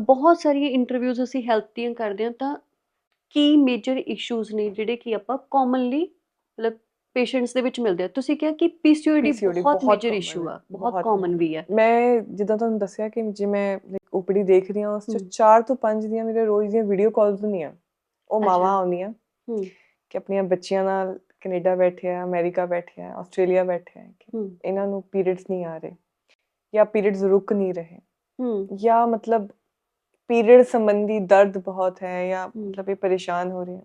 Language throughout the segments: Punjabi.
ਬਹੁਤ ਸਾਰੀਆਂ ਇੰਟਰਵਿਊਜ਼ ਅਸੀਂ ਹੈਲਥ ਦੀਆਂ ਕਰਦੇ ਹਾਂ ਤਾਂ ਕੀ ਮੇਜਰ ਇਸ਼ੂਜ਼ ਨੇ ਜਿਹੜੇ ਕਿ ਆਪਾਂ ਕਾਮਨਲੀ ਮਤਲਬ ਪੇਸ਼ੈਂਟਸ ਦੇ ਵਿੱਚ ਮਿਲਦੇ ਆ? ਤੁਸੀਂ ਕਿਹਾ ਕਿ ਪੀਸੀਓਡੀ ਬਹੁਤ ਮੇਜਰ ਇਸ਼ੂ ਆ ਬਹੁਤ ਕਾਮਨ ਵੀ ਆ ਮੈਂ ਜਿੱਦਾਂ ਤੁਹਾਨੂੰ ਦੱਸਿਆ ਕਿ ਜੇ ਮੈਂ ਓਪੀਡੀ ਦੇਖ ਰਹੀ ਹਾਂ ਉਸ ਚ ਹਮ। 4 ਤੋਂ 5 ਦੀਆਂ ਮੇਰੇ ਰੋਜ਼ ਦੀਆਂ ਵੀਡੀਓ ਕਾਲਸ ਹੁੰਦੀਆਂ। ਉਹ। ਮਾਵਾਂ ਆਉਂਦੀਆਂ ਕਿ ਆਪਣੀਆਂ ਬੱਚੀਆਂ ਨਾਲ ਕੈਨੇਡਾ ਬੈਠੇ ਆ ਅਮਰੀਕਾ ਬੈਠੇ ਆ ਆਸਟ੍ਰੇਲੀਆ ਬੈਠੇ ਆ ਇਹਨਾਂ ਨੂੰ ਪੀਰੀਅਡਸ ਨਹੀਂ ਆ ਰਹੇ ਜਾਂ ਪੀਰੀਅਡਸ ਰੁਕ ਨਹੀਂ ਰਹੇ ਹੂੰ। ਜਾਂ ਮਤਲਬ ਪੀਰੀਅਡ ਸੰਬੰਧੀ ਦਰਦ ਬਹੁਤ ਹੈ ਜਾਂ। ਮਤਲਬ ਇਹ ਪਰੇਸ਼ਾਨ ਹੋ ਰਹੇ ਹੈ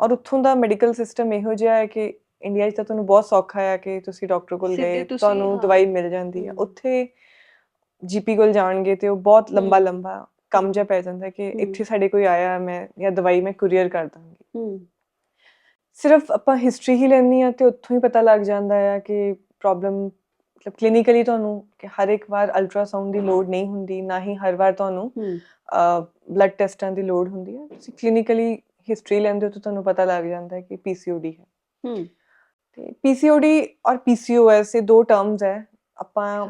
ਔਰ ਉੱਥੋਂ ਦਾ ਮੈਡੀਕਲ ਸਿਸਟਮ ਇਹੋ ਜਿਹਾ ਹੈ ਕਿ ਇੰਡੀਆ 'ਚ ਤਾਂ ਤੁਹਾਨੂੰ ਬਹੁਤ ਸੌਖਾ ਹੈ ਕਿ ਤੁਸੀਂ ਡਾਕਟਰ ਕੋਲ ਗਏ ਤੁਹਾਨੂੰ। ਦਵਾਈ ਮਿਲ ਜਾਂਦੀ ਹੈ। ਉੱਥੇ ਜੀਪੀ ਕੋਲ ਜਾਣਗੇ ਤੇ ਉਹ ਬਹੁਤ ਲੰਬਾ। ਲੰਬਾ ਕੰਮ ਜਿਹਾ ਪੈ ਜਾਂਦਾ ਕਿ। ਇੱਥੇ ਸਾਡੇ ਕੋਈ ਆਇਆ ਮੈਂ ਜਾਂ ਦਵਾਈ ਮੈਂ ਕੁਰੀਅਰ ਕਰ ਦਾਂਗੀ ਸਿਰਫ ਆਪਾਂ ਹਿਸਟਰੀ ਹੀ ਲੈਣੀ ਆ ਤੇ ਉੱਥੋਂ ਹੀ ਪਤਾ ਲੱਗ ਜਾਂਦਾ ਹੈ ਕਿ ਪ੍ਰੋਬਲਮ ਮਤਲਬ ਕਲੀਨਿਕਲੀ ਤੁਹਾਨੂੰ ਕਿ ਹਰ ਇੱਕ ਵਾਰ ਅਲਟਰਾਸਾਊਂਡ ਦੀ ਲੋੜ ਨਹੀਂ ਹੁੰਦੀ ਨਾ ਹੀ ਹਰ ਵਾਰ ਤੁਹਾਨੂੰ ਬਲੱਡ ਟੈਸਟਾਂ ਦੀ ਲੋੜ ਹੁੰਦੀ ਹੈ। ਤੁਸੀਂ ਕਲੀਨਿਕਲੀ ਹਿਸਟਰੀ ਲੈਂਦੇ ਹੋ ਤਾਂ ਤੁਹਾਨੂੰ ਪਤਾ ਲੱਗ ਜਾਂਦਾ ਹੈ ਕਿ ਪੀਸੀਓਡੀ ਹੈ। ਹੂੰ। ਤੇ ਪੀਸੀਓਡੀ ਔਰ ਪੀਸੀਓਐਸ ਇਹ ਦੋ ਟਰਮਸ ਹੈ। ਆਪਾਂ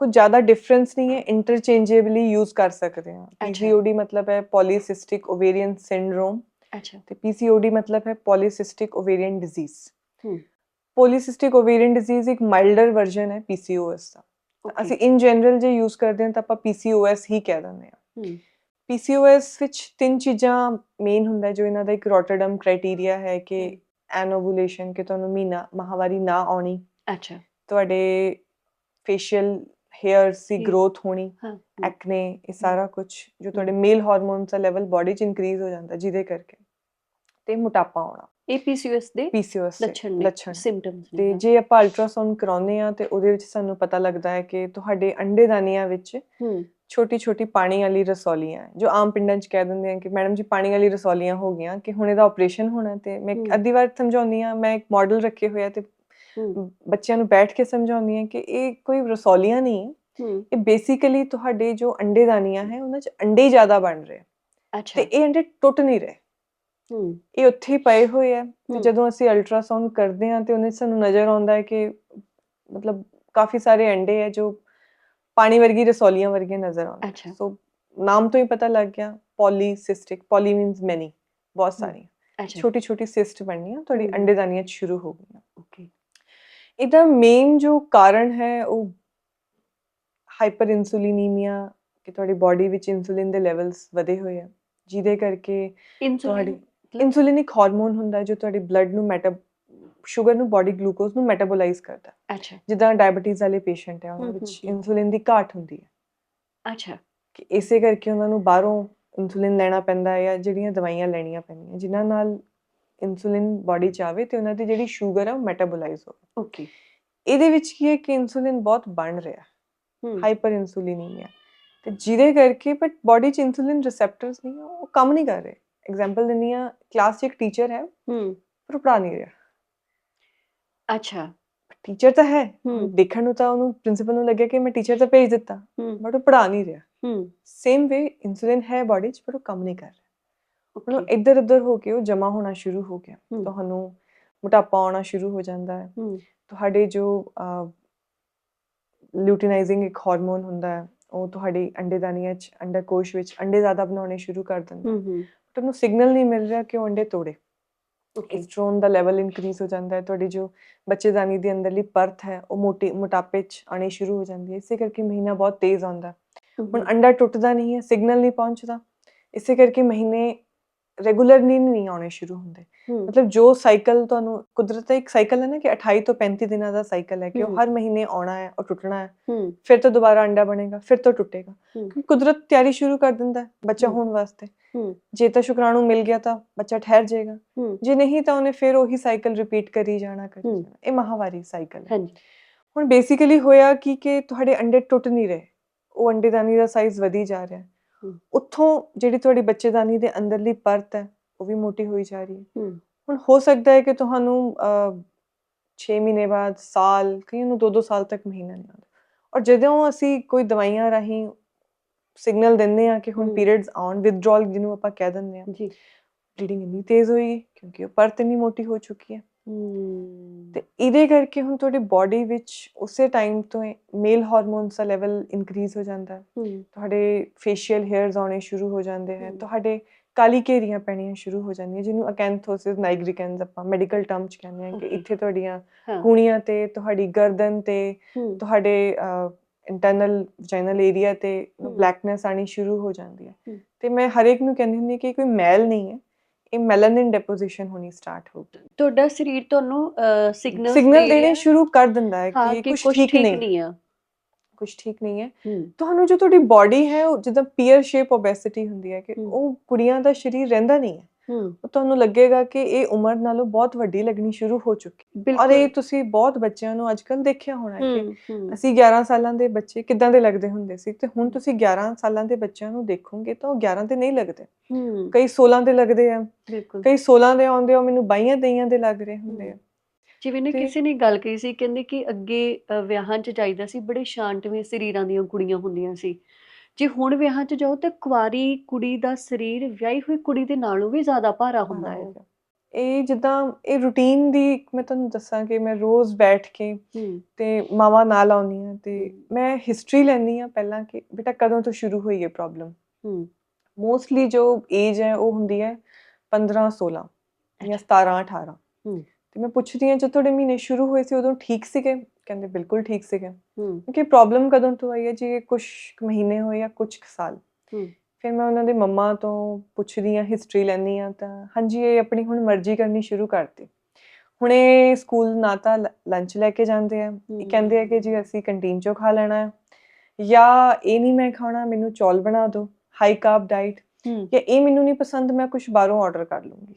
ਕੁਝ ਜ਼ਿਆਦਾ ਡਿਫਰੈਂਸ ਨਹੀਂ ਹੈ ਇੰਟਰਚੇਂਜੇਬਲੀ ਯੂਜ਼ ਕਰ ਸਕਦੇ ਹਾਂ। ਪੀਸੀਓਡੀ ਮਤਲਬ ਹੈ ਪੋਲੀਸਿਸਟਿਕ ਓਵੇਰੀਅਨ ਸਿੰਡਰੋਮ ਅੱਛਾ। ਤੇ ਪੀਸੀਓਡੀ ਮਤਲਬ ਹੈ ਪੋਲੀਸਿਸਟਿਕ ਓਵੇਰੀਅਨ ਡਿਜ਼ੀਜ਼ ਹੂੰ। ਪੋਲੀਸਿਸਟਿਕ ਓਵੇਰੀਅਨ ਡਿਜ਼ੀਜ਼ ਇੱਕ ਮਾਈਲਡਰ ਵਰਜ਼ਨ ਹੈ ਪੀਸੀਓਐਸ ਦਾ। ਅਸੀਂ ਇਨ ਜਨਰਲ ਜੇ ਯੂਜ਼ ਕਰਦੇ ਹਾਂ ਤਾਂ ਆਪਾਂ ਪੀਸੀਓਐਸ ਹੀ ਕਹਿ ਦਿੰਦੇ ਹਾਂ। ਪੀਸੀਓਐਸ ਵਿੱਚ ਤਿੰਨ ਚੀਜ਼ਾਂ ਮੇਨ ਹੁੰਦਾ ਜੋ ਇਹਨਾਂ ਦਾ ਇੱਕ ਰੋਟਰਡਮ ਕ੍ਰਾਈਟੇਰੀਆ ਹੈ ਕਿ। ਐਨੋਵੂਲੇਸ਼ਨ ਕਿ ਤੁਹਾਨੂੰ ਮਹੀਨਾ ਮਾਹਵਾਰੀ ਨਾ ਆਉਣੀ। ਅੱਛਾ। ਤੁਹਾਡੇ ਫੇਸ਼ੀਅਲ ਹੇਅਰਸ ਦੀ ਗਰੋਥ ਹੋਣੀ ਐਕਨੇ ਇਹ ਸਾਰਾ ਕੁਝ ਜੋ ਤੁਹਾਡੇ ਮੇਲ ਹਾਰਮੋਨਸ ਦਾ ਲੈਵਲ ਬਾਡੀ 'ਚ ਇਨਕਰੀਜ਼ ਹੋ ਜਾਂਦਾ ਜਿਹਦੇ ਕਰਕੇ। ਤੇ ਮੋਟਾਪਾ ਆਉਣਾ। ਇਹ ਪੀਸੀਓਐਸ ਦੇ ਪੀਸੀਓਐਸ ਲੱਛਣ ਲੱਛਣ। ਸਿੰਪਟਮਸ ਤੇ। ਜੇ ਆਪਾਂ ਅਲਟਰਾਸਾਊਂਡ ਕਰਾਉਂਦੇ ਆ ਤੇ ਉਹਦੇ ਵਿੱਚ ਸਾਨੂੰ ਪਤਾ ਲੱਗਦਾ ਹੈ ਕਿ ਤੁਹਾਡੇ ਅੰਡੇਦਾਨੀਆਂ ਵਿੱਚ ਹੂੰ। ਛੋਟੀ ਛੋਟੀ ਪਾਣੀ ਵਾਲੀ ਰਸੌਲੀਆਂ ਜੋ ਆਮ ਪਿੰਡਾਂ 'ਚ ਕਹਿ ਦਿੰਦੇ ਆ ਕਿ ਮੈਡਮ ਜੀ ਪਾਣੀ ਵਾਲੀ ਰਸੌਲੀਆਂ ਹੋ ਗਈਆਂ ਕਿ ਹੁਣ ਇਹਦਾ ਆਪਰੇਸ਼ਨ ਹੋਣਾ ਤੇ ਮੈਂ। ਅੱਧੀ ਵਾਰ ਸਮਝਾਉਂਦੀ ਆ ਮੈਂ ਇੱਕ ਮਾਡਲ ਰੱਖੇ ਹੋਇਆ ਤੇ ਬੱਚਿਆਂ ਨੂੰ ਬੈਠ ਕੇ ਸਮਝਾਉਂਦੀ ਆ ਕਿ ਇਹ ਕੋਈ ਰਸੌਲੀਆਂ ਨਹੀਂ ਇਹ ਬੇਸਿਕਲੀ ਤੁਹਾਡੇ ਜੋ ਅੰਡੇਦਾਨੀਆਂ ਹੈ ਉਹਨਾਂ 'ਚ ਅੰਡੇ ਜ਼ਿਆਦਾ ਬਣ ਰਹੇ ਅੱਛਾ। ਤੇ ਇਹ ਅੰਡੇ ਟੁੱਟ ਨਹੀਂ ਰਹੇ। ਹੂੰ। ਇਹ ਉੱਥੇ ਹੀ ਪਏ ਹੋਏ ਆ ਤੇ ਹਮ। ਜਦੋਂ ਅਸੀਂ ਅਲਟਰਾਸਾਊਂਡ ਕਰਦੇ ਹਾਂ ਤੇ ਉਹਨੇ ਸਾਨੂੰ ਨਜ਼ਰ ਆਉਂਦਾ ਹੈ ਕਿ ਮਤਲਬ ਕਾਫੀ ਸਾਰੇ ਅੰਡੇ ਹੈ ਜੋ ਪਾਣੀ ਵਰਗੀ ਰਸੌਲੀਆਂ ਵਰਗੇ ਨਜ਼ਰ ਆਉਂਦੇ ਅੱਛਾ। ਸੋ ਨਾਮ ਤੋਂ ਹੀ ਪਤਾ ਲੱਗ ਗਿਆ ਪੋਲੀਸਿਸਟਿਕ ਪੋਲੀ ਮੀਨਸ ਮੈਨੀ ਬਹੁਤ ਅੱਛਾ। ਛੋਟੀ ਛੋਟੀ ਸਿਸਟ ਬਣਨੀਆਂ ਤੁਹਾਡੀ ਹਮ। ਅੰਡੇਦਾਨੀਆਂ 'ਚ ਸ਼ੁਰੂ ਹੋ ਗਈਆਂ। ਓਕੇ ਇਹਦਾ ਮੇਨ ਜੋ ਕਾਰਨ ਹੈ ਉਹ ਹਾਈਪਰ ਇਨਸੂਲਿਨੀਮੀਆ ਕਿ ਤੁਹਾਡੀ ਬਾਡੀ ਵਿੱਚ ਇਨਸੂਲਿਨ ਦੇ ਲੈਵਲਸ ਵਧੇ ਹੋਏ ਆ। ਜਿਹਦੇ ਕਰਕੇ ਤੁਹਾਡੀ ਇਨਸੂਲਿਨ ਇੱਕ ਹਾਰਮੋਨ ਹੁੰਦਾ ਜੋ ਤੁਹਾਡੀ ਬਲੱਡ ਨੂੰ ਮੈਟਾ ਸ਼ੂਗਰ ਨੂੰ ਬਾਡੀ ਗਲੂਕੋਜ਼ ਨੂੰ ਮੈਟਾਬੋਲਾਈਜ਼ ਕਰਦਾ। ਅੱਛਾ। ਜਿੱਦਾਂ ਡਾਇਬੀਟੀਜ਼ ਵਾਲੇ ਪੇਸ਼ੈਂਟ ਹੈ ਉਹਨਾਂ ਵਿੱਚ। ਇਨਸੂਲਿਨ ਦੀ ਘਾਟ ਹੁੰਦੀ ਹੈ। ਅੱਛਾ। ਕਿ ਇਸੇ ਕਰਕੇ ਉਹਨਾਂ ਨੂੰ ਬਾਹਰੋਂ ਇਨਸੂਲਿਨ ਲੈਣਾ ਪੈਂਦਾ ਹੈ ਜਾਂ ਜਿਹੜੀਆਂ ਦਵਾਈਆਂ ਲੈਣੀਆਂ ਪੈਂਦੀਆਂ ਜਿਨ੍ਹਾਂ ਨਾਲ ਇਨਸੂਲਿਨ ਬਾਡੀ ਚ ਆਵੇ ਤੇ ਉਹਨਾਂ ਦੀ ਜਿਹੜੀ ਸ਼ੂਗਰ ਹੈ ਉਹ ਮੈਟਾਬੋਲਾਈਜ਼ ਹੋਵੇ। ਓਕੇ ਇਹਦੇ ਵਿੱਚ ਕੀ ਹੈ ਕਿ ਇਨਸੂਲਿਨ ਬਹੁਤ ਬਣ ਰਿਹਾ ਹੂੰ। ਹਾਈਪਰ ਇਨਸੂਲਿਨੀਮੀਆ ਤੇ ਜਿਹਦੇ ਕਰਕੇ ਬਟ ਬਾਡੀ ਚ ਇਨਸੂਲਿਨ ਰਿਸੈਪਟਰਸ ਨਹੀਂ ਆ, ਉਹ ਕੰਮ ਨਹੀਂ ਕਰ ਰਹੇ। ਐਗਜ਼ਾਮਪਲ ਦਿੰਨੀ ਆ ਕਲਾਸ 'ਚ ਇੱਕ ਟੀਚਰ ਹੈ ਹੂੰ। ਪਰ ਪੜ੍ਹਾ ਨਹੀਂ ਰਿਹਾ। ਅੱਛਾ। ਟੀਚਰ ਤਾਂ ਹੈ ਦੇਖਣ ਨੂੰ ਤਾਂ ਉਹਨੂੰ ਪ੍ਰਿੰਸੀਪਲ ਨੂੰ ਲੱਗਿਆ ਕਿ ਮੈਂ ਟੀਚਰ ਤਾਂ ਭੇਜ ਦਿੱਤਾ ਹੂੰ। ਬਟ ਉਹ ਪੜ੍ਹਾ ਨਹੀਂ ਰਿਹਾ। ਹੂੰ। ਸੇਮ ਵੇ ਇਨਸੂਲਿਨ ਹੈ ਬਾਡੀ 'ਚ ਪਰ ਉਹ ਕੰਮ ਨਹੀਂ ਕਰ ਰਿਹਾ। ਓਕੇ ਇੱਧਰ ਉੱਧਰ ਹੋ ਕੇ ਉਹ ਜਮਾ ਹੋਣਾ ਸ਼ੁਰੂ ਹੋ ਗਿਆ। ਤੁਹਾਨੂੰ ਮੋਟਾਪਾ ਆਉਣਾ ਸ਼ੁਰੂ ਹੋ ਜਾਂਦਾ ਹੈ। ਤੁਹਾਡੇ ਜੋ ਲੂਟੀਨਾਈਜ਼ਿੰਗ ਇੱਕ ਹਾਰਮੋਨ ਹੁੰਦਾ ਹੈ ਉਹ ਤੁਹਾਡੀ ਅੰਡੇਦਾਨੀਆਂ 'ਚ ਅੰਡਕੋਸ਼ ਵਿੱਚ ਅੰਡੇ ਜ਼ਿਆਦਾ ਬਣਾਉਣੇ ਸ਼ੁਰੂ ਕਰ ਦਿੰਦਾ ਹੂੰ ਹੂੰ ਬਟ ਉਹਨੂੰ ਸਿਗਨਲ ਨਹੀਂ ਮਿਲ ਰਿਹਾ ਕਿ ਉਹ ਅੰਡੇ ਤੋੜੇ ਓਕੇ ਐਸਟ੍ਰੋਨ ਦਾ ਲੈਵਲ ਇਨਕਰੀਜ਼ ਹੋ ਜਾਂਦਾ ਹੈ ਤੁਹਾਡੀ ਜੋ ਬੱਚੇਦਾਨੀ ਦੀ ਅੰਦਰਲੀ ਪਰਤ ਹੈ ਉਹ ਮੋਟੀ ਮੋਟਾਪੇ 'ਚ ਆਣੀ ਸ਼ੁਰੂ ਹੋ ਜਾਂਦੀ ਹੈ ਇਸੇ ਕਰਕੇ ਮਹੀਨਾ ਬਹੁਤ ਤੇਜ਼ ਆਉਂਦਾ ਹੁਣ ਅੰਡਾ ਟੁੱਟਦਾ ਨਹੀਂ ਹੈ ਸਿਗਨਲ ਨਹੀਂ ਪਹੁੰਚਦਾ ਇਸੇ ਕਰਕੇ ਮਹੀਨੇ ਰੈਗੂਲਰ ਨੀਂਦ ਨਹੀਂ ਆਉਣੇ ਸ਼ੁਰੂ ਹੁੰਦੇ ਹੂੰ ਮਤਲਬ ਜੋ ਸਾਈਕਲ ਤੁਹਾਨੂੰ ਕੁਦਰਤ ਦਾ ਇੱਕ ਸਾਈਕਲ ਹੈ ਨਾ ਕਿ 28 ਤੋਂ 35 ਦਿਨਾਂ ਦਾ ਸਾਈਕਲ ਹੈ ਕਿ ਉਹ ਹਮ। ਹਰ ਮਹੀਨੇ ਆਉਣਾ ਹੈ ਔਰ ਟੁੱਟਣਾ ਹੈ ਹੂੰ ਫਿਰ ਤੋਂ ਦੁਬਾਰਾ ਅੰਡਾ ਬਣੇਗਾ ਫਿਰ ਤੋਂ ਟੁੱਟੇਗਾ ਹਮ। ਕਿਉਂਕਿ ਕੁਦਰਤ ਤਿਆਰੀ ਸ਼ੁਰੂ ਕਰ ਦਿੰਦਾ ਹੈ ਬੱਚਾ ਹਮ। ਹੋਣ ਵਾਸਤੇ ਹੂੰ ਜੇ ਤਾਂ ਸ਼ੁਕਰਾਣੂ ਮਿਲ ਗਿਆ ਤਾਂ ਬੱਚਾ ਠਹਿਰ ਜਾਏਗਾ। ਜੇ ਨਹੀਂ ਤਾਂ ਉਹਨੇ ਫਿਰ ਉਹੀ ਸਾਈਕਲ ਰਿਪੀਟ ਕਰੀ ਜਾਣਾ ਕਰੀ। ਜਾਣਾ। ਇਹ ਮਹਾਵਾਰੀ ਸਾਈਕਲ ਹੈ। ਹਾਂਜੀ। ਹੁਣ ਬੇਸਿਕਲੀ ਹੋਇਆ ਕੀ ਕਿ ਤੁਹਾਡੇ ਅੰਡੇ ਟੁੱਟ ਨਹੀਂ ਰਹੇ। ਉਹ ਅੰਡੇਦਾਨੀ ਦਾ ਸਾਈਜ਼ ਵਧੀ ਜਾ ਰਿਹਾ। ਉੱਥੋਂ ਜਿਹੜੀ ਤੁਹਾਡੀ ਬੱਚੇਦਾਨੀ ਦੇ ਅੰਦਰਲੀ ਪਰਤ ਹੈ ਉਹ ਵੀ ਮੋਟੀ ਹੋਈ ਜਾ ਰਹੀ ਹੈ। ਹੁਣ ਹੋ ਸਕਦਾ ਹੈ ਕਿ ਤੁਹਾਨੂੰ 6 ਮਹੀਨੇ ਬਾਅਦ ਸਾਲ ਕਈਆਂ ਨੂੰ 2-2 ਸਾਲ ਤੱਕ ਮਹੀਨਾ ਨਹੀਂ ਆਉਂਦਾ ਔਰ ਜਦੋਂ ਅਸੀਂ ਕੋਈ ਦਵਾਈਆਂ ਰਾਹੀਂ ਸਿਗਨਲ ਦਿੰਦੇ ਆ ਕਿ ਹੁਣ। ਪੀਰੀਅਡਸ ਆਉਣ ਵਿਦਡਰਾਲ ਜਿਹਨੂੰ ਆਪਾਂ ਕਹਿ ਦਿੰਦੇ ਆ ਜੀ। ਬਲੀਡਿੰਗ ਇੰਨੀ ਤੇਜ਼ ਹੋਈ ਕਿਉਂਕਿ ਉਹ ਪਰਤ ਇੰਨੀ ਮੋਟੀ ਹੋ ਚੁੱਕੀ ਹੈ। ਤੇ ਇਹਦੇ ਕਰਕੇ ਹੁਣ ਤੁਹਾਡੀ ਬਾਡੀ ਵਿੱਚ ਉਸੇ ਟਾਈਮ ਤੋਂ ਮੇਲ ਹਾਰਮੋਨਸ ਦਾ ਲੈਵਲ ਇਨਕਰੀਜ਼ ਹੋ ਜਾਂਦਾ ਹੈ। ਤੁਹਾਡੇ ਫੇਸ਼ੀਅਲ ਹੇਅਰਸ ਆਉਣੇ ਸ਼ੁਰੂ ਹੋ ਜਾਂਦੇ ਹੈ। ਹਮ। ਤੁਹਾਡੇ ਕਾਲੀ ਘੇਰੀਆਂ ਪੈਣੀਆਂ ਸ਼ੁਰੂ ਹੋ ਜਾਂਦੀਆਂ ਜਿਹਨੂੰ ਅਕੈਂਥੋਸਿਸ ਨਾਈਗ੍ਰਿਕੈਂਸ ਆਪਾਂ ਮੈਡੀਕਲ ਟਰਮ ਚ ਕਹਿੰਦੇ ਹਾਂ ਕਿ. ਇੱਥੇ ਤੁਹਾਡੀਆਂ ਕੂਣੀਆਂ ਤੇ ਤੁਹਾਡੀ ਗਰਦਨ ਤੇ ਤੁਹਾਡੇ ਇੰਟਰਨਲ ਵਜਾਈਨਲ ਏਰੀਆ ਤੇ। ਬਲੈਕਨੈਸ ਆਣੀ ਸ਼ੁਰੂ ਹੋ ਜਾਂਦੀ ਹੈ। ਤੇ ਮੈਂ ਹਰੇਕ ਨੂੰ ਕਹਿੰਦੀ ਹੁੰਦੀ ਹਾਂ ਕਿ ਕੋਈ ਮੈਲ ਨਹੀਂ ਹੈ ਇਹ ਮੈਲਨਿਨ ਡੈਪੋਜੀਸ਼ਨ ਹੋਣੀ ਸਟਾਰਟ ਹੋ ਗਈ। ਤੁਹਾਡਾ ਸਰੀਰ ਤੁਹਾਨੂੰ ਸਿਗਨਲ ਸਿਗਨਲ ਦੇਣੇ ਸ਼ੁਰੂ ਕਰ ਦਿੰਦਾ ਹੈ ਹਾਂ ਕਿ ਕੁਝ ਠੀਕ ਨਹੀਂ ਆ ਕੁਝ ਠੀਕ ਨਹੀਂ ਹੈ। ਹੂੰ। ਤੁਹਾਨੂੰ ਜੋ ਤੁਹਾਡੀ ਬਾਡੀ ਹੈ ਜਿੱਦਾਂ ਪੀਅਰ ਸ਼ੇਪ ਓਬੈਸਿਟੀ ਹੁੰਦੀ ਹੈ ਕਿ। ਉਹ ਕੁੜੀਆਂ ਦਾ ਸਰੀਰ ਰਹਿੰਦਾ ਨਹੀਂ ਹੈ ਹੂੰ। ਉਹ ਤੁਹਾਨੂੰ ਲੱਗੇਗਾ ਕਿ ਇਹ ਉਮਰ ਨਾਲੋਂ ਬਹੁਤ ਵੱਡੀ ਲੱਗਣੀ ਸ਼ੁਰੂ ਹੋ ਚੁੱਕੀ ਔਰ ਇਹ ਤੁਸੀਂ ਬਹੁਤ ਬੱਚਿਆਂ ਨੂੰ ਅੱਜਕੱਲ ਦੇਖਿਆ ਹੋਣਾ ਕਿ ਅਸੀਂ 11 ਸਾਲਾਂ ਦੇ ਬੱਚੇ ਕਿੱਦਾਂ ਦੇ ਲੱਗਦੇ ਹੁੰਦੇ ਸੀ ਤੇ ਹੁਣ ਤੁਸੀਂ 11 ਸਾਲਾਂ ਦੇ ਬੱਚਿਆਂ ਨੂੰ ਦੇਖੋਗੇ ਤਾਂ ਉਹ 11 ਦੇ ਨਹੀਂ ਲੱਗਦੇ। ਹੂੰ। ਕਈ 16 ਦੇ ਲੱਗਦੇ ਆ ਬਿਲਕੁਲ। ਕਈ 16 ਦੇ ਆਉਂਦੇ ਆ ਮੈਨੂੰ 22 ਤੇਈਆਂ ਦੇ ਲੱਗ ਰਹੇ ਹੁੰਦੇ ਆ। ਜਿਵੇਂ ਨੇ ਕਿਸੇ ਨੇ ਗੱਲ ਕਹੀ ਸੀ ਕਹਿੰਦੇ ਕਿ ਅੱਗੇ ਵਿਆਹਾਂ 'ਚ ਜਾਈਦਾ ਸੀ ਬੜੇ ਸ਼ਾਂਤਮਈ ਸਰੀਰਾਂ ਦੀਆਂ ਕੁੜੀਆਂ ਹੁੰਦੀਆਂ ਸੀ। ਜੇ ਹੁਣ ਵਿਆਹਾਂ 'ਚ ਜਾਓ ਤਾਂ ਕੁਆਰੀ ਕੁੜੀ ਦਾ ਸਰੀਰ ਵਿਆਹੀ ਹੋਈ ਕੁੜੀ ਦੇ ਨਾਲੋਂ ਵੀ ਜ਼ਿਆਦਾ ਭਾਰਾ ਹੁੰਦਾ ਹੈ। ਇਹ ਜਿੱਦਾਂ ਇਹ ਰੂਟੀਨ ਦੀ ਮੈਂ ਤੁਹਾਨੂੰ ਦੱਸਾਂ ਕਿ ਮੈਂ ਰੋਜ਼ ਬੈਠ ਕੇ ਤੇ ਮਾਵਾ ਨਾਲ ਆਉਂਦੀ ਆ ਤੇ। ਮੈਂ ਹਿਸਟਰੀ ਲੈਂਦੀ ਆ ਪਹਿਲਾਂ ਕਿ ਬੇਟਾ ਕਦੋਂ ਤੋਂ ਸ਼ੁਰੂ ਹੋਈ ਇਹ ਪ੍ਰੋਬਲਮ ਮੋਸਟਲੀ ਜੋ ਏਜ ਹੈ ਉਹ ਹੁੰਦੀ ਹੈ 15 16 ਜਾਂ 17 18 ਹਮ। ਤੇ ਮੈਂ ਪੁੱਛਦੀ ਹਾਂ ਜਦ ਤੁਹਾਡੇ ਮਹੀਨੇ ਸ਼ੁਰੂ ਹੋਏ ਸੀ ਉਦੋਂ ਠੀਕ ਸੀਗੇ? ਕਹਿੰਦੇ ਬਿਲਕੁਲ ਠੀਕ ਸੀਗੇ। ਹੂੰ। ਕਿ ਪ੍ਰੋਬਲਮ ਕਦੋਂ ਤੋਂ ਆਈ ਹੈ ਜੀ? ਇਹ ਕੁਝ ਮਹੀਨੇ ਹੋਏ ਜਾਂ ਕੁਝ ਸਾਲ। ਫਿਰ ਮੈਂ ਉਹਨਾਂ ਦੇ ਮੰਮਾ ਤੋਂ ਪੁੱਛਦੀ ਹਾਂ ਹਿਸਟਰੀ ਲੈਂਦੀ ਹਾਂ ਤਾਂ ਹਾਂਜੀ ਇਹ ਆਪਣੀ ਹੁਣ ਮਰਜ਼ੀ ਕਰਨੀ ਸ਼ੁਰੂ ਕਰਤੀ। ਹੁਣ ਸਕੂਲ ਨਾ ਤਾਂ ਲੰਚ ਲੈ ਕੇ ਜਾਂਦੇ ਆ। ਇਹ ਕਹਿੰਦੇ ਆ ਕਿ ਜੀ ਅਸੀਂ ਕੰਟੀਨ ਚੋਂ ਖਾ ਲੈਣਾ ਹੈ। ਜਾਂ ਇਹ ਨਹੀਂ ਮੈਂ ਖਾਣਾ ਮੈਨੂੰ ਚੌਲ ਬਣਾ ਦਿਓ ਹਾਈ ਕਾਰਬ ਡਾਈਟ ਜਾਂ ਇਹ ਮੈਨੂੰ ਨਹੀਂ ਪਸੰਦ ਮੈਂ ਕੁਝ ਬਾਹਰੋਂ ਆਰਡਰ ਕਰ ਲੂੰਗੀ।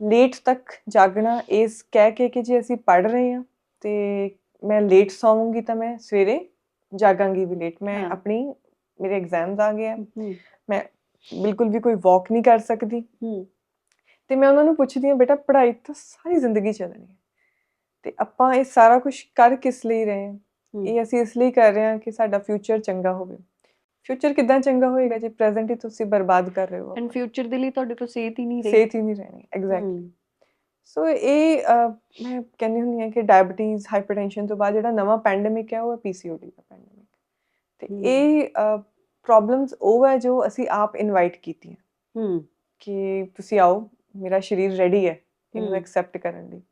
ਲੇਟ ਤੱਕ ਜਾਗਣਾ ਇਸ ਕਹਿ ਕੇ ਕਿ ਜੀ ਅਸੀਂ ਪੜ ਰਹੇ ਹਾਂ। ਤੇ ਮੈਂ ਲੇਟ ਸੌਵਾਂਗੀ ਤਾਂ ਮੈਂ ਸਵੇਰੇ ਜਾਗਾਂਗੀ ਵੀ ਲੇਟ ਮੈਂ ਹਾਂ। ਆਪਣੀ ਮੇਰੇ ਐਗਜ਼ਾਮਸ ਆ ਗਏ ਆ। ਹੂੰ। ਬਿਲਕੁਲ ਵੀ ਕੋਈ ਵਾਕ ਨਹੀਂ ਕਰ ਸਕਦੀ। ਹੂੰ। ਤੇ ਮੈਂ ਉਹਨਾਂ ਨੂੰ ਪੁੱਛਦੀ ਹਾਂ ਬੇਟਾ ਪੜ੍ਹਾਈ ਤਾਂ ਸਾਰੀ ਜ਼ਿੰਦਗੀ ਚੱਲਣੀ ਹੈ। ਤੇ ਆਪਾਂ ਇਹ ਸਾਰਾ ਕੁਝ ਕਰ ਕਿਸ ਲਈ ਰਹੇ ਹਾਂ? ਹੂੰ। ਇਹ ਅਸੀਂ ਇਸ ਲਈ ਕਰ ਰਹੇ ਹਾਂ ਕਿ ਸਾਡਾ ਫਿਊਚਰ ਚੰਗਾ ਹੋਵੇ। ਫਿਊਚਰ ਕਿੱਦਾਂ ਚੰਗਾ ਹੋਏਗਾ ਜੇ ਪ੍ਰੈਜ਼ੈਂਟ ਹੀ ਤੁਸੀਂ ਬਰਬਾਦ ਕਰ ਰਹੇ ਹੋ ਐਂਡ ਫਿਊਚਰ ਦੇ ਲਈ ਤੁਹਾਡੇ ਕੋਲ ਸਿਹਤ ਹੀ ਨਹੀਂ ਰਹੀ। ਸਿਹਤ ਹੀ ਨਹੀਂ ਰਹਿਣੀ ਐਗਜ਼ੈਕਟ ਹੂੰ। ਸੋ ਇਹ ਮੈਂ ਕਹਿੰਦੀ ਹੁੰਦੀ ਹਾਂ ਕਿ ਡਾਇਬੀਟੀਜ਼ ਹਾਈਪਰਟੈਂਸ਼ਨ ਤੋਂ ਬਾਅਦ ਜਿਹੜਾ ਨਵਾਂ ਪੈਂਡੇਮਿਕ ਹੈ ਉਹ ਹੈ ਪੀਸੀਓਡੀ ਦਾ ਪੈਂਡੇਮਿਕ ਤੇ। ਇਹ ਪ੍ਰੋਬਲਮਸ ਉਹ ਹੈ ਜੋ ਅਸੀਂ ਆਪ ਇਨਵਾਈਟ ਕੀਤੀਆਂ। ਹੂੰ। ਕਿ ਤੁਸੀਂ ਆਓ ਮੇਰਾ ਸਰੀਰ ਰੈਡੀ ਹੈ ਇਹਨੂੰ। ਐਕਸੈਪਟ ਕਰਨ ਲਈ।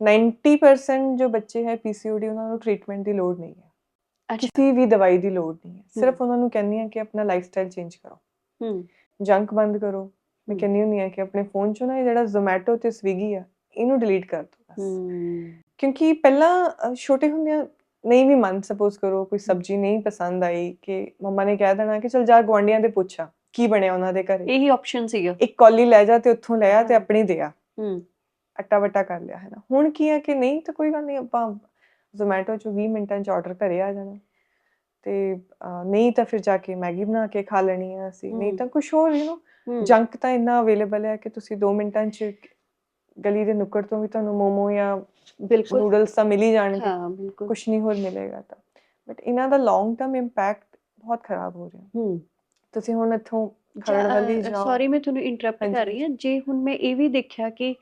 90% ਜੋ ਬੱਚੇ ਹੈ ਪੀਸੀਓਡੀ ਉਹਨਾਂ ਨੂੰ ਟ੍ਰੀਟਮੈਂਟ ਦੀ ਲੋੜ ਨਹੀਂ ਹੈ। ਕਿਸੇ ਵੀ ਦਵਾਈ ਦੀ ਲੋੜ ਨਹੀਂ ਹੈ। ਸਿਰਫ ਉਹਨਾਂ ਨੂੰ ਕਹਿੰਦੀ ਹਾਂ ਕਿ ਆਪਣਾ ਲਾਈਫਸਟਾਈਲ ਚੇਂਜ ਕਰੋ। ਹੂੰ। ਜੰਕ ਬੰਦ ਕਰੋ। ਮੈਂ। ਕਹਿੰਦੀ ਹੁੰਦੀ ਹਾਂ ਕਿ ਆਪਣੇ ਫੋਨ 'ਚੋਂ ਨਾ ਇਹ ਜਿਹੜਾ ਜ਼ੋਮੈਟੋ ਤੇ ਸਵੀਗੀ ਆ ਇਹਨੂੰ ਡਿਲੀਟ ਕਰ ਦਿਓ ਬਸ। ਕਿਉਂਕਿ ਪਹਿਲਾਂ ਛੋਟੇ ਹੁੰਦਿਆਂ ਨਹੀਂ ਵੀ ਮੰਨ ਸਪੋਜ਼ ਕਰੋ ਕੋਈ ਸਬਜ਼ੀ ਨਹੀਂ ਪਸੰਦ ਆਈ ਕਿ ਮੰਮਾ ਨੇ ਕਹਿ ਦੇਣਾ ਕਿ ਚਲ ਜਾ ਗੁਆਂਢੀਆਂ ਦੇ ਪੁੱਛਾ ਕੀ ਬਣਿਆ ਉਹਨਾਂ ਦੇ ਘਰੇ। ਇਹੀ ਆਪਸ਼ਨ ਸੀਗਾ। ਇੱਕ ਕੌਲੀ ਲੈ ਜਾ ਤੇ ਉੱਥੋਂ ਲੈ ਆ ਤੇ। ਆਪਣੀ ਦੇ ਆ। ਹੂੰ। ਅੱਟਾ ਵੱਟਾ ਕਰ ਲਿਆ ਹੈ ਨਾ। ਹੁਣ ਕੀ ਹੈ ਕਿ ਨਹੀਂ ਤਾਂ ਕੋਈ ਗੱਲ ਨਹੀਂ ਆਪਾਂ ਜ਼ੋਮੈਟੋ ਚੋਂ 20 ਮਿੰਟਾਂ 'ਚ ਆਰਡਰ ਘਰੇ ਆ ਜਾਣਾ। ਤੇ ਨਹੀਂ ਤਾਂ ਫਿਰ ਜਾ ਕੇ ਮੈਗੀ ਬਣਾ ਕੇ ਖਾ ਲੈਣੀ ਆ ਅਸੀਂ ਨਹੀਂ। ਤਾਂ ਕੁਝ ਹੋਰ ਯੂ نو ਜੰਕ ਤਾਂ ਇੰਨਾ ਅਵੇਲੇਬਲ ਹੈ ਕਿ ਤੁਸੀਂ 2 ਮਿੰਟਾਂ 'ਚ ਗਲੀ ਦੇ ਨੁੱਕਰ ਤੋਂ ਵੀ ਤੁਹਾਨੂੰ ਮੋਮੋ ਜਾਂ ਬਿਲਕੁਲ। ਨੂਡਲਸ ਤਾਂ ਮਿਲ ਹੀ ਜਾਣਗੇ। ਹਾਂ ਬਿਲਕੁਲ। ਕੁਝ ਨਹੀਂ ਹੋਰ ਮਿਲੇਗਾ ਤਾਂ। ਬਟ ਇਹਨਾਂ ਦਾ ਲੌਂਗ ਟਰਮ ਇੰਪੈਕਟ ਬਹੁਤ ਖਰਾਬ ਹੋ ਰਿਹਾ। ਹੂੰ। ਤੁਸੀਂ ਹੁਣ ਇੱਥੋਂ ਖਰੜ ਵਾਲੀ ਜਾਓ। ਸੌਰੀ ਮੈਂ ਤੁਹਾਨੂੰ ਇੰਟਰਰਪਟ ਕਰ। ਰਹੀ ਹਾਂ। ਜੇ ਹੁਣ ਮੈਂ ਇਹ ਵੀ ਦੇਖਿਆ ਕਿ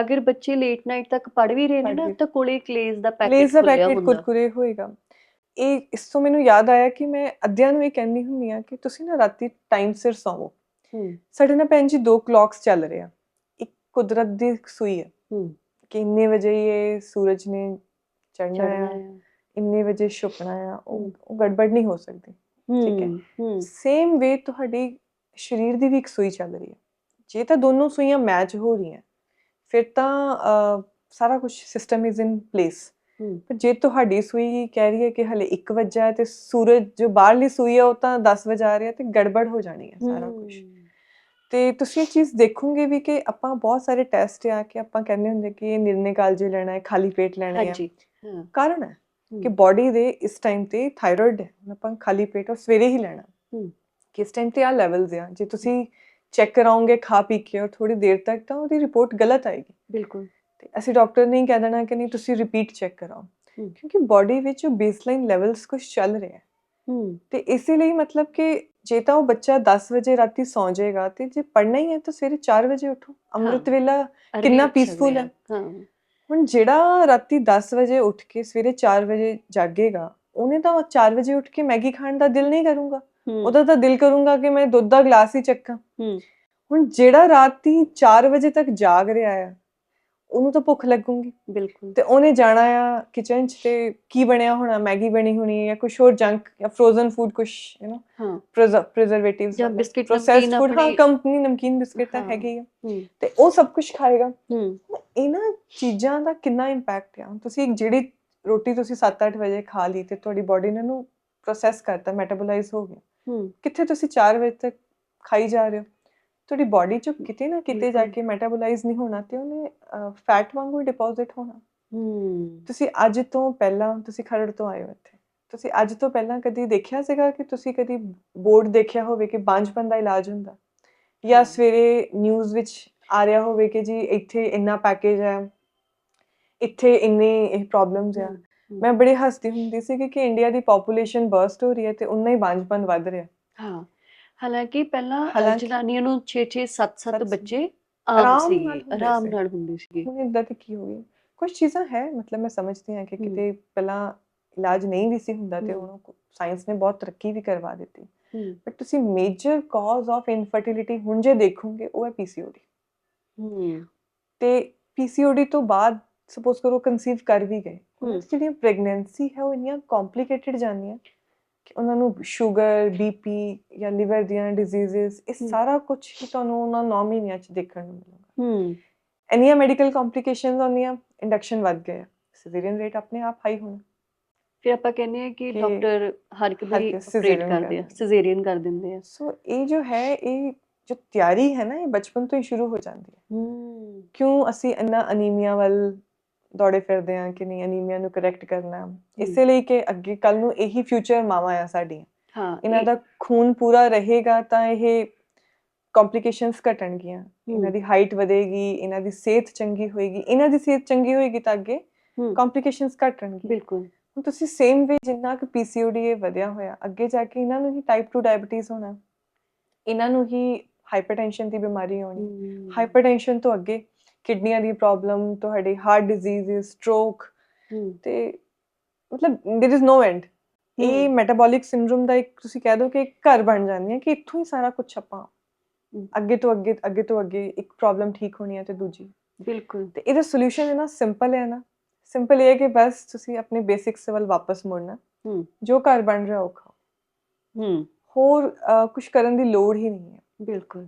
ਅਗਰ ਬੱਚੇ ਲੇਟ ਨਾਈਟ ਤੱਕ ਪੜ ਵੀ ਰਹੇ ਨੇ ਨਾ ਤਾਂ ਕੋਲੇ ਕਲੇਜ਼ ਦਾ ਪੈਕੇਟ ਲੇਜ਼ ਦਾ ਪੈਕੇਟ ਕੁਰਕੁਰੇ ਹੋਏਗਾ। ਇਹ ਇਸ ਤੋਂ ਮੈਨੂੰ ਯਾਦ ਆਇਆ ਕਿ ਮੈਂ ਅੱਧਿਆਂ ਨੂੰ ਇਹ ਕਹਿੰਦੀ ਹੁੰਦੀ ਆ ਕਿ ਤੁਸੀਂ ਨਾ ਰਾਤੀ ਟਾਈਮ ਸਿਰ ਸੌਵੋ। ਸਾਡੇ ਨਾ ਭੈਣ ਜੀ ਦੋ ਕਲੌਕਸ ਚੱਲ ਰਹੇ ਆ। ਇੱਕ ਕੁਦਰਤ ਦੀ ਸੂਈ ਹੈ ਹੂੰ। ਕਿ ਇੰਨੇ ਵਜੇ ਇਹ ਸੂਰਜ ਨੇ ਚੜ੍ਹਨਾ ਚੜ੍ਹਨਾ ਹੈ ਇੰਨੇ ਵਜੇ ਛੁਪਣਾ ਆ ਉਹ ਗੜਬੜ ਨਹੀਂ ਹੋ ਸਕਦੀ। ਠੀਕ ਹੈ। ਸੇਮ ਵੇ ਤੁਹਾਡੀ ਸਰੀਰ ਦੀ ਵੀ ਇੱਕ ਸੂਈ ਚੱਲ ਰਹੀ ਹੈ ਜੇ ਤਾਂ ਦੋਨੋਂ ਸੂਈਆਂ ਮੈਚ ਹੋ ਰਹੀਆਂ ਫਿਰ ਤਾਂ ਸਾਰਾ ਕੁਝ ਸਿਸਟਮ ਇਜ਼ ਇਨ ਪਲੇਸ ਪਰ ਜੇ ਤੁਹਾਡੀ ਸੂਈ ਕਹਿ ਰਹੀ ਹੈ ਕਿ ਹਲੇ 1 ਵਜਾ ਹੈ ਤੇ ਸੂਰਜ ਜੋ ਬਾਹਰਲੀ ਸੂਈ ਹੈ ਉਹ ਤਾਂ 10 ਵਜਾ ਰਹੀ ਹੈ ਤੇ ਗੜਬੜ ਹੋ ਜਾਣੀ ਹੈ ਸਾਰਾ ਕੁਝ ਤੇ ਤੁਸੀਂ ਇਹ ਚੀਜ਼ ਦੇਖੋਗੇ ਵੀ ਕਿ ਆਪਾਂ ਬਹੁਤ ਸਾਰੇ ਟੈਸਟ ਆ ਕਿ ਆਪਾਂ ਕਹਿੰਦੇ ਹੁੰਦੇ ਕਿ ਇਹ ਨਿਰਣੇ ਕਾਲਜੇ ਲੈਣਾ ਹੈ ਖਾਲੀ ਪੇਟ ਲੈਣਾ ਹੈ। ਹਾਂਜੀ ਹਾਂ। ਕਾਰਨ ਹੈ ਕਿ। ਬਾਡੀ ਦੇ ਇਸ ਟਾਈਮ ਤੇ ਥਾਇਰਾਇਡ ਆਪਾਂ ਖਾਲੀ ਪੇਟ ਔਰ ਸਵੇਰੇ ਹੀ ਲੈਣਾ। ਹੂੰ। ਕਿ ਇਸ ਟਾਈਮ ਤੇ ਆ ਲੈਵਲਸ ਆ। ਜੇ ਤੁਸੀਂ ਚੈੱਕ ਕਰਾਓਗੇ ਖਾ ਪੀ ਕੇ ਔਰ ਥੋੜੀ ਦੇਰ ਤੱਕ ਤਾਂ ਉਹਦੀ ਰਿਪੋਰਟ ਗਲਤ ਆਏਗੀ। ਬਿਲਕੁਲ। ਤੇ ਅਸੀਂ ਡਾਕਟਰ ਨੇ ਹੀ ਕਹਿ ਦੇਣਾ ਕਿ ਨਹੀਂ ਤੁਸੀਂ ਰਿਪੀਟ ਚੈੱਕ ਕਰਾਓ। ਹੂੰ। ਕਿਉਂਕਿ ਬਾਡੀ ਵਿੱਚ ਬੇਸਲਾਈਨ ਲੈਵਲਸ ਕੁਝ ਚੱਲ ਰਿਹਾ ਹੈ ਹੂੰ। ਤੇ ਇਸੇ ਲਈ ਮਤਲਬ ਕਿ ਜੇ ਤਾਂ ਉਹ ਬੱਚਾ 10 ਵਜੇ ਰਾਤੀ ਸੌਂ ਜਾਏਗਾ ਤੇ ਜੇ ਪੜ੍ਹਨਾ ਹੀ ਹੈ ਤਾਂ ਸਵੇਰੇ 4 ਵਜੇ ਉੱਠੋ। ਅੰਮ੍ਰਿਤ ਵੇਲਾ ਕਿੰਨਾ ਹੋਇਆ। ਹੈ। ਹਾਂ। ਹੁਣ ਜਿਹੜਾ ਰਾਤੀ 10 ਵਜੇ ਉੱਠ ਕੇ ਸਵੇਰੇ 4 ਵਜੇ ਜਾਗੇਗਾ ਉਹਨੇ ਤਾਂ 4 ਵਜੇ ਉੱਠ ਕੇ ਮੈਗੀ ਖਾਣ ਦਾ ਦਿਲ ਨਹੀਂ ਕਰੂੰਗਾ। ਹੂੰ, ਉਹਦਾ ਤਾਂ ਦਿਲ ਕਰੂੰਗਾ ਕਿ ਮੈਂ ਦੁੱਧ ਦਾ ਗਲਾਸ ਹੀ ਚੱਕਾਂ। ਹੂੰ। ਹੁਣ ਜਿਹੜਾ ਰਾਤੀ 4 ਵਜੇ ਤੱਕ ਜਾਗ ਰਿਹਾ ਆ ਉਹਨੂੰ ਤਾਂ ਭੁੱਖ ਲੱਗੂਗੀ। ਬਿਲਕੁਲ। ਤੇ ਉਹਨੇ ਜਾਣਾ ਆ ਕਿਚਨ 'ਚ ਤੇ ਕੀ ਬਣਿਆ ਹੋਣਾ? ਮੈਗੀ ਬਣੀ ਹੋਣੀ ਜਾਂ ਕੁਝ ਹੋਰ ਜੰਕ ਜਾਂ ਫਰੋਜ਼ਨ ਫੂਡ ਕੁਝ ਯੂ نو ਹਾਂ। ਪ੍ਰੀਜ਼ਰਵੇਟਿਵਸ ਜਾਂ ਬਿਸਕਿਟ ਪ੍ਰੋਸੈਸਡ ਫੂਡ ਹਾਂ ਕੰਪਨੀ ਨਮਕੀਨ ਬਿਸਕਿਟ ਤਾਂ। ਹੈਗੇ ਆ। ਤੇ ਉਹ ਸਭ ਕੁਝ ਖਾਏਗਾ। ਇਹਨਾਂ ਚੀਜ਼ਾਂ ਦਾ ਕਿੰਨਾ ਇੰਪੈਕਟ ਆ? ਤੁਸੀਂ ਜਿਹੜੀ ਰੋਟੀ ਤੁਸੀਂ 7-8 ਵਜੇ ਖਾ ਲਈ ਤੇ ਤੁਹਾਡੀ ਬਾਡੀ ਨੇ ਉਹਨੂੰ ਪ੍ਰੋਸੈਸ ਕਰਤਾ ਮੈਟਾਬੋਲਾਈਜ਼ ਹੋ ਗਿਆ। ਕਿੱਥੇ ਤੁਸੀਂ 4 ਵਜੇ ਤੱਕ ਖਾਈ ਜਾ ਰਹੇ ਹੋ? ਤੁਹਾਡੀ ਬਾਡੀ ਚੋਂ ਕਿਤੇ ਨਾ ਕਿਤੇ ਜਾ। ਕੇ ਮੈਟਾਬੋਲਾਈਜ਼ ਨਹੀਂ ਹੋਣਾ ਤੇ ਉਹਨੇ ਫੈਟ ਵਾਂਗੂ ਡਿਪੋਜ਼ਿਟ ਹੋਣਾ। ਹੂੰ। ਤੁਸੀਂ ਅੱਜ ਤੋਂ ਪਹਿਲਾਂ ਤੁਸੀਂ ਖਰੜ ਤੋਂ ਆਏ ਹੋ ਇੱਥੇ। ਤੁਸੀਂ ਅੱਜ ਤੋਂ ਪਹਿਲਾਂ ਕਦੀ ਦੇਖਿਆ ਸੀਗਾ ਕਿ ਤੁਸੀਂ ਕਦੀ ਬੋਰਡ ਦੇਖਿਆ ਹੋਵੇ ਕਿ ਬਾਂਝਪਨ ਦਾ ਇਲਾਜ ਹੁੰਦਾ? ਜਾਂ। ਸਵੇਰੇ ਨਿਊਜ਼ ਵਿੱਚ ਆ ਰਿਹਾ ਹੋਵੇ ਕਿ ਜੀ ਇੱਥੇ ਇੰਨਾ ਪੈਕੇਜ ਹੈ ਇੱਥੇ ਇੰਨੇ ਇਹ ਪ੍ਰੋਬਲਮਸ ਆ। ਮੈਂ ਬੜੀ ਹੱਸਦੀ ਹੁੰਦੀ ਸੀ ਕਿ ਇੰਡੀਆ ਦੀ ਪੋਪੂਲੇਸ਼ਨ ਬਰਸਟ ਹੋ ਰਹੀ ਹੈ ਤੇ ਉਨਾ ਹੀ ਬਾਂਝਪਨ ਵੱਧ ਰਿਹਾ। ਹਾਂ। ਹਾਲਾਂਕਿ ਪਹਿਲਾਂ ਅ, ਹਾਲਾਂਕਿ- ਜਨਾਨੀਆਂ ਨੂੰ 6-6 7-7 ਸੱਤ- ਬੱਚੇ ਆਰਾਮ ਆਮ ਸੀ ਨਾਲ ਹੁੰਦੇ ਆਰਾਮ ਸੀ। ਨਾਲ ਹੁੰਦੇ ਸੀਗੇ ਹੁਣ ਇਦਾਂ ਤੇ ਕੀ ਹੋ ਗਿਆ ਕੁਝ ਚੀਜ਼ਾਂ ਹੈ ਮਤਲਬ ਮੈਂ ਸਮਝਦੀ ਹਾਂ ਕਿ ਹੂੰ। ਕਿਤੇ ਪਹਿਲਾਂ ਇਲਾਜ ਨਹੀਂ ਵੀ ਸੀ ਹੁੰਦਾ ਤੇ ਹੂੰ। ਹੁਣ ਸਾਇੰਸ ਨੇ ਬਹੁਤ ਤਰੱਕੀ ਵੀ ਕਰਵਾ ਦਿੱਤੀ ਹੂੰ ਬਟ ਤੁਸੀਂ ਮੇਜਰ ਕਾਜ਼ ਆਫ ਇਨਫਰਟੀਲਿਟੀ ਹੁਣ ਜੇ ਦੇਖੋਗੇ ਉਹ ਹੈ ਪੀਸੀਓਡੀ ਹੂੰ ਤੇ ਪੀਸੀਓਡੀ ਤੋਂ ਬਾਅਦ ਸਪੋਜ਼ ਕਰੋ ਕਨਸੀਵ ਕਰ ਵੀ ਗਏ ਉਹਨਾਂ ਹੂੰ। ਦੀ ਜਿਹੜੀ ਪ੍ਰੈਗਨੈਂਸੀ ਹੈ ਉਹ ਇੰਨੀਆਂ ਕੰਪਲਿਕੇਟਡ ਜਾਂਦੀਆਂ ਉਹਨਾਂ ਨੂੰ ਸ਼ੂਗਰ ਬੀਪੀ ਜਾਂ ਲਿਵਰ ਦੀਆਂ ਡਿਜ਼ੀਜ਼ਸ ਇਹ। ਸਾਰਾ ਕੁਝ ਹੀ ਤੁਹਾਨੂੰ ਉਹਨਾਂ 9 ਮਹੀਨਿਆਂ ਚ ਦੇਖਣ ਨੂੰ ਮਿਲੂਗਾ। ਹੂੰ। ਇੰਨੀਆਂ ਮੈਡੀਕਲ ਕੰਪਲਿਕੇਸ਼ਨਸ ਆਉਂਦੀਆਂ ਇੰਡਕਸ਼ਨ ਵੱਧ ਗਿਆ ਸਿਜ਼ੇਰੀਅਨ ਰੇਟ ਆਪਣੇ ਆਪ ਹਾਈ ਹੋਣਾ। ਫਿਰ ਆਪਾਂ ਕਹਿੰਦੇ ਆ ਕਿ ਡਾਕਟਰ ਹਰ ਇੱਕ ਵਾਰੀ ਆਪਰੇਟ ਕਰਦੇ ਆ। ਸਿਜ਼ੇਰੀਅਨ ਕਰ ਦਿੰਦੇ ਆ। ਸੋ ਇਹ ਜੋ ਹੈ ਇਹ ਜੋ ਤਿਆਰੀ ਹੈ ਨਾ ਇਹ ਬਚਪਨ ਤੋਂ ਹੀ ਸ਼ੁਰੂ ਹੋ ਜਾਂਦੀ ਹੈ। ਹੂੰ। ਕਿਉਂ ਅਸੀਂ ਇੰਨਾ ਅਨੀਮੀਆ ਵੱਲ ਦੌੜੇ ਫਿਰਦੇ ਹਾਂ ਕਿ ਨਹੀਂ ਅਨੀਮੀਆ ਨੂੰ ਕਰੈਕਟ ਕਰਨਾ। ਇਸੇ ਲਈ ਕਿ ਅੱਗੇ ਕੱਲ ਨੂੰ ਇਹੀ ਫਿਊਚਰ ਮਾਵਾਂ ਆ ਸਾਡੀਆਂ। ਹਾਂ ਇਹਨਾਂ ਇਹ- ਦਾ ਖੂਨ ਪੂਰਾ ਰਹੇਗਾ ਤਾਂ ਇਹ ਕੰਪਲਿਕੇਸ਼ਨਸ ਘਟਣਗੀਆਂ। ਇਹਨਾਂ ਦੀ ਹਾਈਟ ਵਧੇਗੀ ਇਹਨਾਂ ਦੀ ਸਿਹਤ ਚੰਗੀ ਹੋਏਗੀ। ਇਹਨਾਂ ਦੀ ਸਿਹਤ ਚੰਗੀ ਹੋਏਗੀ ਤਾਂ ਅੱਗੇ ਕੰਪਲਿਕੇਸ਼ਨਸ ਘਟਣਗੀਆਂ। ਬਿਲਕੁਲ। ਹੁਣ ਤੁਸੀਂ ਸੇਮ ਵੇ ਜਿੰਨਾ ਕਿ ਪੀਸੀਓਡੀ ਇਹ ਵਧਿਆ ਹੋਇਆ ਅੱਗੇ ਜਾ ਕੇ ਇਹਨਾਂ ਨੂੰ ਹੀ ਟਾਈਪ 2 ਡਾਇਬੀਟੀਜ਼ ਹੋਣਾ। ਇਹਨਾਂ ਨੂੰ ਹੀ ਹਾਈਪਰਟੈਂਸ਼ਨ ਦੀ ਬਿਮਾਰੀ ਹੋਣੀ। ਹਾਈਪਰਟੈਂਸ਼ਨ ਤੋਂ ਅੱਗੇ ਕਿਡਨੀਆਂ ਦੀ ਪ੍ਰੋਬਲਮ ਤੁਹਾਡੇ ਹਾਰਟ ਡਿਜ਼ੀਜ਼ ਸਟ੍ਰੋਕ ਹੂੰ ਤੇ ਮਤਲਬ देयर इज नो ਐਂਡ ਇਹ ਹੂੰ, ਮੈਟਾਬੋਲਿਕ ਸਿੰਡਰੋਮ ਦਾ ਇੱਕ ਤੁਸੀਂ ਕਹਿ ਦਿਓ ਕਿ ਇੱਕ ਘਰ ਬਣ ਜਾਂਦੀ ਹੈ ਕਿ ਇੱਥੋਂ ਹੀ ਸਾਰਾ ਕੁਝ ਆਪਾਂ ਹਮ। ਅੱਗੇ ਤੋਂ ਅੱਗੇ ਅੱਗੇ ਤੋਂ ਅੱਗੇ ਇੱਕ ਪ੍ਰੋਬਲਮ ਠੀਕ ਹੋਣੀ ਹੈ ਤੇ ਦੂਜੀ ਬਿਲਕੁਲ ਤੇ ਇਹਦਾ ਸੋਲੂਸ਼ਨ ਹੈ ਨਾ ਸਿੰਪਲ ਹੈ ਨਾ ਸਿੰਪਲ ਇਹ ਹੈ ਕਿ ਬਸ ਤੁਸੀਂ ਆਪਣੇ ਬੇਸਿਕਸ ਵੱਲ ਵਾਪਸ ਮੁੜਨਾ ਹੂੰ ਜੋ ਘਰ ਬਣ ਰਿਹਾ ਉਹ ਖਾਓ ਹੂੰ ਹੋਰ ਕੁਝ ਕਰਨ ਦੀ ਲੋੜ ਹੀ ਨਹੀਂ ਹੈ ਬਿਲਕੁਲ